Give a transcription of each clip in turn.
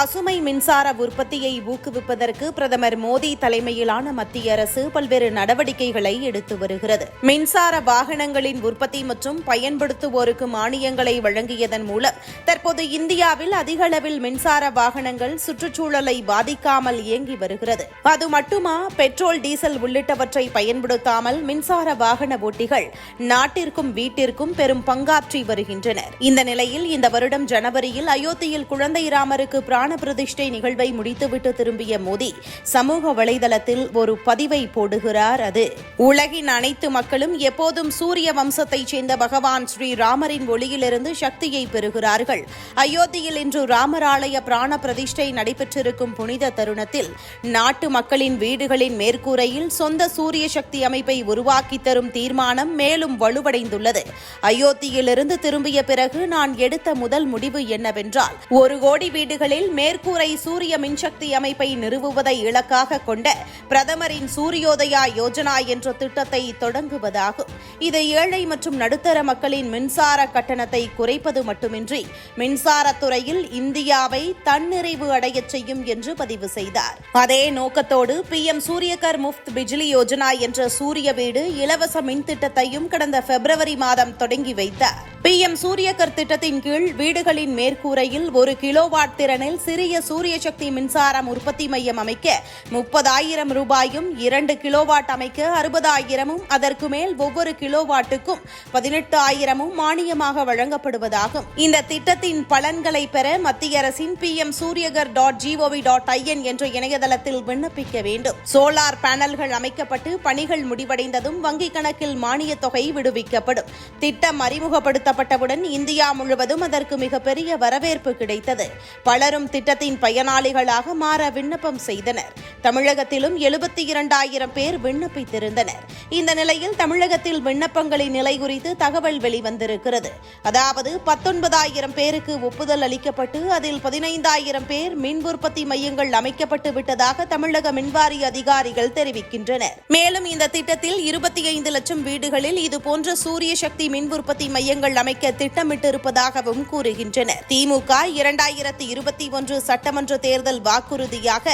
பசுமை மின்சார உற்பத்தியை ஊக்குவிப்பதற்கு பிரதமர் மோடி தலைமையிலான மத்திய அரசு பல்வேறு நடவடிக்கைகளை எடுத்து வருகிறது. மின்சார வாகனங்களின் உற்பத்தி மற்றும் பயன்படுத்துவோருக்கு மானியங்களை வழங்கியதன் மூலம் தற்போது இந்தியாவில் அதிக அளவில் மின்சார வாகனங்கள் சுற்றுச்சூழலை பாதிக்காமல் இயங்கி வருகிறது. அது மட்டுமா பெட்ரோல் டீசல் உள்ளிட்டவற்றை பயன்படுத்தாமல் மின்சார வாகன ஓட்டிகள் நாட்டிற்கும் வீட்டிற்கும் பெரும் பங்காற்றி வருகின்றனர். இந்த நிலையில் இந்த வருடம் ஜனவரியில் அயோத்தியில் குழந்தை ராமருக்கு பிராண பிராண பிரதிஷ்டை நிகழ்வை முடித்துவிட்டு திரும்பிய மோடி சமூக வலைதளத்தில் ஒரு பதிவை போடுகிறார் அது. உலகின் அனைத்து மக்களும் எப்போதும் சூரிய வம்சத்தைச் சேர்ந்த பகவான் ஸ்ரீ ராமரின் ஒளியிலிருந்து சக்தியை பெறுகிறார்கள். அயோத்தியில் இன்று ராமராலய பிராண பிரதிஷ்டை நடைபெற்றிருக்கும் புனித தருணத்தில் நாட்டு மக்களின் வீடுகளின் மேற்கூரையில் சொந்த சூரிய சக்தி அமைப்பை உருவாக்கி தரும் தீர்மானம் மேலும் வலுவடைந்துள்ளது. அயோத்தியிலிருந்து திரும்பிய பிறகு நான் எடுத்த முதல் முடிவு என்னவென்றால் ஒரு கோடி வீடுகளில் மேற்கூரை சூரிய மின்சக்தி அமைப்பை நிறுவுவதை இலக்காக கொண்ட பிரதமரின் சூரியோதயா யோஜனா என்ற திட்டத்தை தொடங்குவதாகும். இது ஏழை மற்றும் நடுத்தர மக்களின் மின்சார கட்டணத்தை குறைப்பது மட்டுமின்றி மின்சாரத்துறையில் இந்தியாவை தன்னிறைவு அடையச் செய்யும் என்று பதிவு செய்தார். அதே நோக்கத்தோடு பி. எம். சூரியகர் முஃப்த் பிஜ்லி யோஜனா என்ற சூரிய வீடு இலவச மின் திட்டத்தையும் கடந்த பிப்ரவரி மாதம் தொடங்கி வைத்தார். பி எம் சூரியகர் திட்டத்தின் கீழ் வீடுகளின் மேற்கூரையில் ஒரு கிலோவாட் திறனில் சிறிய சூரிய சக்தி மின்சாரம் உற்பத்தி மையம் அமைக்க முப்பதாயிரம் ரூபாயும் இரண்டு கிலோவாட் அமைக்க அறுபதாயிரமும் அதற்கு மேல் ஒவ்வொரு கிலோவாட்டுக்கும் பதினெட்டு ஆயிரமும் மானியமாக வழங்கப்படுவதாகும். இந்த திட்டத்தின் பலன்களை பெற மத்திய அரசின் P M Suryaghar dot G O V dot I N என்ற இணையதளத்தில் விண்ணப்பிக்க வேண்டும். சோலார் பேனல்கள் அமைக்கப்பட்டு பணிகள் முடிவடைந்ததும் வங்கிக் கணக்கில் மானியத் தொகை விடுவிக்கப்படும். திட்டம் அறிமுகப்படுத்த அறிமுகப்படுத்தப்பட்டவுடன் இந்தியா முழுவதும் அதற்கு மிகப்பெரிய வரவேற்பு கிடைத்தது. பலரும் திட்டத்தின் பயனாளிகளாக மாற விண்ணப்பம் செய்தனர். தமிழகத்திலும் எழுபத்தி இரண்டாயிரம் பேர் விண்ணப்பித்திருந்தனர். இந்த நிலையில் தமிழகத்தில் விண்ணப்பங்களின் நிலை குறித்து தகவல் வெளிவந்திருக்கிறது. அதாவது பத்தொன்பதாயிரம் பேருக்கு ஒப்புதல் அளிக்கப்பட்டு அதில் பதினைந்தாயிரம் பேர் மின் உற்பத்தி மையங்கள் அமைக்கப்பட்டு விட்டதாக தமிழக மின்வாரிய அதிகாரிகள் தெரிவிக்கின்றனர். மேலும் இந்த திட்டத்தில் இருபத்தி ஐந்து லட்சம் வீடுகளில் இதுபோன்ற சூரிய சக்தி மின் உற்பத்தி மையங்கள் அமைக்க திட்டமிட்டிருப்பதாகவும் கூறுகின்றனர். திமுக இரண்டாயிரத்தி இருபத்தி ஒன்று சட்டமன்ற தேர்தல் வாக்குறுதியாக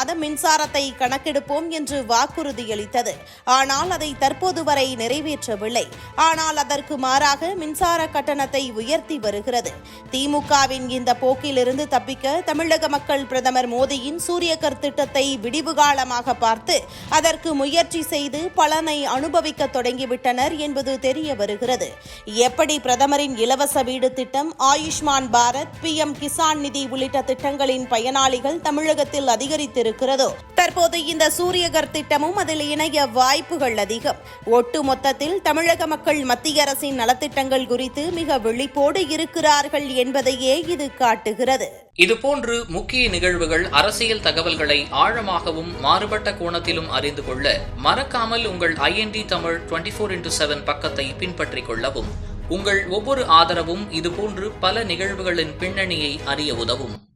மாத மின்சாரத்தை கணக்கெடுப்போம் என்று வாக்குறுதியளித்தது. ஆனால் அதை தற்போது வரை நிறைவேற்றவில்லை. ஆனால் அதற்கு மாறாக மின்சார கட்டணத்தை உயர்த்தி வருகிறது. திமுகவின் இந்த போக்கிலிருந்து தப்பிக்க தமிழக மக்கள் பிரதமர் மோடியின் சூரியகர் திட்டத்தை விடிவு காலமாக பார்த்து அதற்கு முயற்சி செய்து பலனை அனுபவிக்க தொடங்கிவிட்டனர் என்பது தெரிய வருகிறது. எப்படி பிரதமரின் இலவச வீடு திட்டம் ஆயுஷ்மான் பாரத் பிஎம் கிசான் நிதி உள்ளிட்ட திட்டங்களின் பயனாளிகள் தமிழகத்தில் அதிகரித்திருக்கிறதோ தற்போது இந்த சூரியகர் திட்டமும் அதில் இணைய வாய்ப்புகள் அதிகம். ஒட்டு மொத்தத்தில் தமிழக மக்கள் மத்திய அரசின் நலத்திட்டங்கள் குறித்து மிக விழிப்போடு இருக்கிறார்கள் என்பதையே இது காட்டுகிறது. இதுபோன்று முக்கிய நிகழ்வுகள் அரசியல் தகவல்களை ஆழமாகவும் மாறுபட்ட கோணத்திலும் அறிந்து கொள்ள மறக்காமல் உங்கள் IND Tamil twenty four into seven பக்கத்தை பின்பற்றிக் கொள்ளவும். உங்கள் ஒவ்வொரு ஆதரவும் இதுபோன்று பல நிகழ்வுகளின் பின்னணியை அறிய உதவும்.